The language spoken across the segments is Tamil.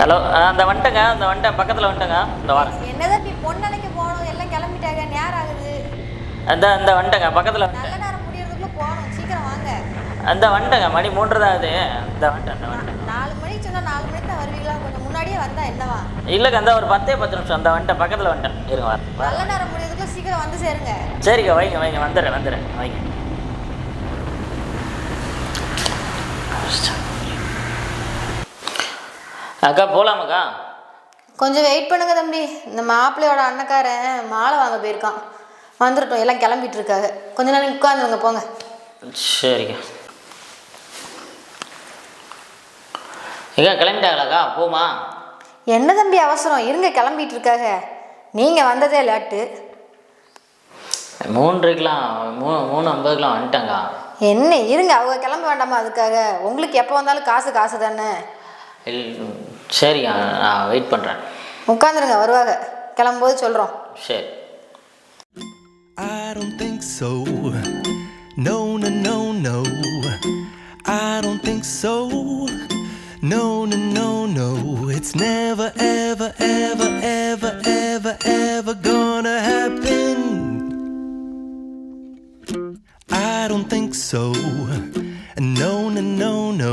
ஹலோ அந்த வந்துட்டேங்க அந்த வந்துட்டேன் பக்கத்தில் வந்துட்டேங்க. இந்த வாரம் என்னதான் நீ பொண்ணனைக்கு போகணும்? எல்லாம் கிளம்பிட்டாங்க நேரம் ஆகுது. அந்த அந்த வந்துட்டேங்க பக்கத்தில் நல்ல நேரம் முடியறதுக்குள்ள போகணும் சீக்கிரம் வாங்க. அந்த வந்துட்டேங்க மணி மூன்றரை தான் ஆகுது. இந்த வந்துட்டேன் நாலு மணிக்கு சொன்னா நாலு மணிக்கு தான் வருவீங்களா? கொஞ்சம் முன்னாடியே வந்தா என்னவா? இல்லைங்க அந்த ஒரு பத்தே பத்து நிமிஷம் அந்த வந்துட்டேன் பக்கத்தில் வந்துட்டேன். இருங்க வரேன். நல்ல நேரம் முடியறதுக்குள்ள சீக்கிரம் வந்து சேருங்க. சரிங்க வைங்க வைங்க வந்துடுறேன் வந்துடுறேன் வைங்க. அக்கா போகலாமாக்கா கொஞ்சம் வெயிட் பண்ணுங்க தம்பி. இந்த மாப்பிள்ளையோட அண்ணக்காரன் மாலை வாங்க போயிருக்கான். வந்துடட்டும் எல்லாம் கிளம்பிட்டு இருக்காங்க கொஞ்ச நேரம் உட்காந்துருங்க போங்க. சரிங்க ஏக்கா கிளம்பிட்டாங்களாக்கா? போமா. என்ன தம்பி அவசரம்? இருங்க கிளம்பிட்டு இருக்காங்க நீங்கள் வந்ததே லேட்டு. மூன்றுக்கெலாம் மூணு மூணு ஐம்பதுக்கெலாம் வந்துட்டாங்க என்ன இருங்க அவங்க கிளம்ப வேண்டாமா அதுக்காக? உங்களுக்கு எப்போ வந்தாலும் காசு காசு தானே. சரிங்க நான் வெயிட் பண்ணுறேன் உட்காந்துருங்க வருவாங்க கிளம்பும்போது சொல்கிறோம் சரி I don't think so. No, no, no, no. I don't think so. No, no, no, no. It's never, ever, ever, ever, ever, ever gonna happen. I don't think so. No, no, no, no.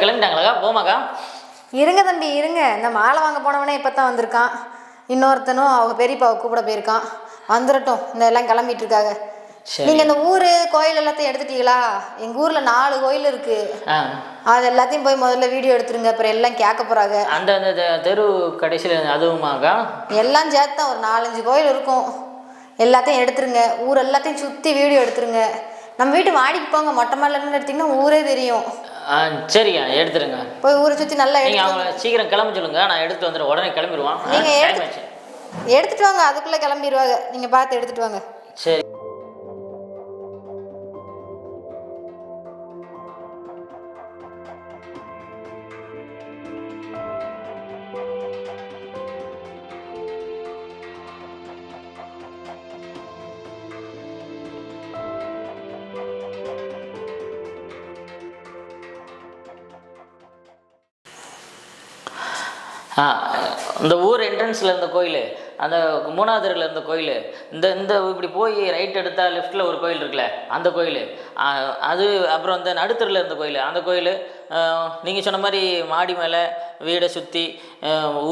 கிளம்பிட்டாங்களாக்கா போமாக்கா இருங்க தம்பி இருங்க. இந்த மாலை வாங்க போனவனே இப்போ தான் வந்திருக்கான். இன்னொருத்தனும் அவங்க பெரியப்பாவை கூப்பிட போயிருக்கான். வந்துடட்டும் இந்த எல்லாம் கிளம்பிட்டு இருக்காங்க சரி. நீங்கள் இந்த ஊர் கோயில் எல்லாத்தையும் எடுத்துட்டீங்களா? எங்கள் ஊரில் நாலு கோயில் இருக்கு. அது எல்லாத்தையும் போய் முதல்ல வீடியோ எடுத்துருங்க. அப்புறம் எல்லாம் கேட்க போகிறாங்க அந்த அந்த தெரு கடைசியில் அதுவுமாக்கா எல்லாம் சேர்த்து ஒரு நாலஞ்சு கோயில் இருக்கும். எல்லாத்தையும் எடுத்துருங்க. ஊர் எல்லாத்தையும் சுற்றி வீடியோ எடுத்துருங்க. நம்ம வீட்டு மாடிக்கு போங்க. மொட்டை மாடில நின்று எடுத்தீங்கன்னா ஊரே தெரியும். ஆ சரிங்க எடுத்துருங்க. போய் ஊரை சுற்றி நல்லா நீங்கள் அவங்கள சீக்கிரம் கிளம்ப சொல்லுங்க. நான் எடுத்து வந்துடுறேன். உடனே கிளம்பிடுவான். நீங்க டைம் எடுத்து- ஆச்சு. எடுத்துட்டு வாங்க. அதுக்குள்ளே கிளம்பிடுவாங்க. நீங்கள் பார்த்து எடுத்துட்டு வாங்க. சரி. இந்த ஊர் என்ட்ரன்ஸில் இருந்த கோயில் அந்த மூணாவது தெருவில் இருந்த கோயில் இந்த இந்த இப்படி போய் ரைட் எடுத்தால் லெஃப்ட்டில் ஒரு கோயில் இருக்குல்ல அந்த கோயில். அது அப்புறம் இந்த நடுத்தரில் இருந்த கோயில் அந்த கோயில் நீங்கள் சொன்ன மாதிரி மாடி மேலே வீடை சுற்றி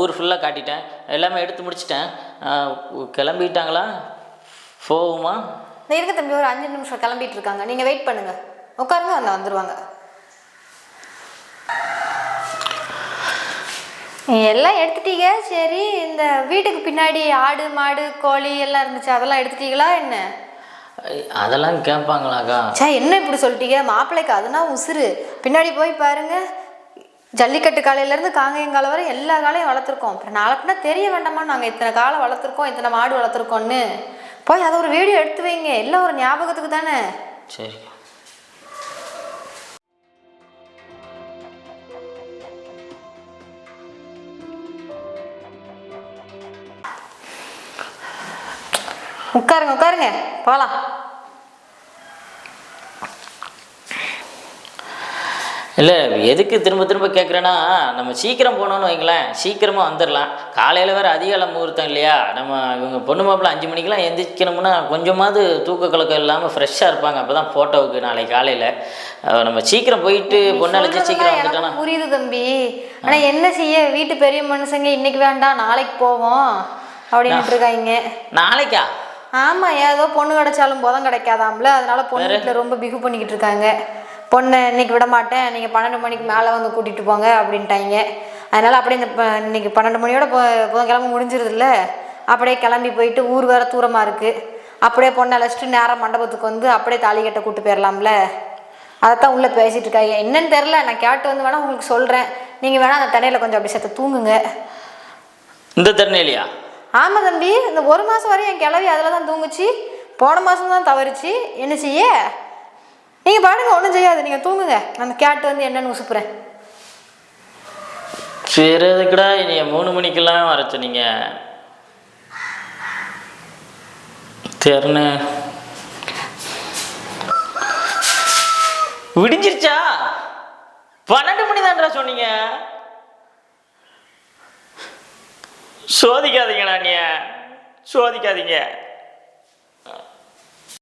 ஊர் ஃபுல்லாக காட்டிட்டேன். எல்லாமே எடுத்து முடிச்சிட்டேன். கிளம்பிட்டாங்களா? போகுமா இந்த இருக்க தம்பி ஒரு அஞ்சு நிமிஷம் கிளம்பிட்டு இருக்காங்க. நீங்கள் வெயிட் பண்ணுங்கள் உட்காருங்க வந்து வந்துடுவாங்க எல்லாம் எடுத்துட்டீங்க? சரி இந்த வீட்டுக்கு பின்னாடி ஆடு மாடு கோழி எல்லாம் இருந்துச்சு? அதெல்லாம் எடுத்துட்டீங்களா என்ன? அதெல்லாம் கேட்பாங்களாக்கா. சே என்ன இப்படி சொல்லிட்டீங்க? மாப்பிள்ளைக்கு அதுனா உசுரு பின்னாடி போய் பாருங்க. ஜல்லிக்கட்டு காலையிலேருந்து காங்கேயங்காலம் வரை எல்லா காலையும் வளர்த்துருக்கோம். அப்புறம் நாளை பின்னா தெரிய வேண்டாமா? நாங்கள் இத்தனை காலம் வளர்த்துருக்கோம் இத்தனை மாடு வளர்த்துருக்கோன்னு போய் அதை ஒரு வீடியோ எடுத்து வைங்க. எல்லாம் ஒரு ஞாபகத்துக்கு தானே? சரி உட்காருங்க உட்காருங்க. போகலாம் இல்லை எதுக்கு திரும்ப திரும்ப கேட்குறேன்னா நம்ம சீக்கிரம் போனோம்னு வைங்களேன். சீக்கிரமாக வந்துடலாம் காலையில் வேறு அதிகாலை முகூர்த்தம் இல்லையா? நம்ம இவங்க பொண்ணு மாப்பிள்ள அஞ்சு மணிக்கெலாம் எந்திரிக்கணும்னா கொஞ்சமாவது தூக்க கலக்கம் இல்லாமல் ஃப்ரெஷ்ஷாக இருப்பாங்க. அப்போ தான் ஃபோட்டோவுக்கு நாளைக்கு காலையில். நம்ம சீக்கிரம் போயிட்டு பொண்ணு அழைச்சி சீக்கிரம் எனக்கு புரியுது தம்பி. ஆனா என்ன செய்ய? வீட்டு பெரிய மனுஷங்க இன்னைக்கு வேண்டாம் நாளைக்கு போவோம். அப்படின்னுட்டு இருக்காங்க. நாளைக்கா? ஆமா ஏதோ பொண்ணு கிடைச்சாலும் புதம் கிடைக்காதாம்ல? அதனால பொண்ணு வீட்டில் ரொம்ப பிகு பண்ணிக்கிட்டு இருக்காங்க. பொண்ணை இன்னைக்கு விட மாட்டேன் நீங்கள் பன்னெண்டு மணிக்கு மேலே வந்து கூட்டிகிட்டு போங்க அப்படின்ட்டாங்க. அதனால அப்படியே இந்த இன்னைக்கு பன்னெண்டு மணியோட பொ- புதன்கிழமை முடிஞ்சிருதுல்ல? அப்படியே கிளம்பி போயிட்டு ஊர் வேற தூரமாக இருக்குது அப்படியே பொண்ணை அழைச்சிட்டு நேரம் மண்டபத்துக்கு வந்து அப்படியே தாலி கட்ட கூட்டு போயிடலாம்ல அதைத்தான் உள்ளே பேசிகிட்டு இருக்காங்க. என்னன்னு தெரில நான் கேட்டு வந்து வேணால் உங்களுக்கு சொல்கிறேன் நீங்கள் வேணால் அந்த தண்ணியில் கொஞ்சம் அப்படி சேர்த்து தூங்குங்க. இந்த தருணையிலையா ஆமாம் தம்பி இந்த ஒரு மாதம் வரையும் என் கிளவி அதில் தான் தூங்குச்சு. போன மாதம் தான் தவறுச்சு. என்ன செய்ய? நீங்கள் பாடுங்க ஒன்றும் செய்யாது. நீங்கள் தூங்குங்க. நம்ம கேட்டு வந்து என்னன்னு உசுப்புறேன். சரி அதுக்குடா நீ மூணு மணிக்கெல்லாம் வர சொன்னீங்க? சரிண்ணே விடிஞ்சிருச்சா? பன்னெண்டு மணி தான்டா சொன்னீங்க. சோதிக்காதீங்கடா நீ. சோதிக்காதீங்க.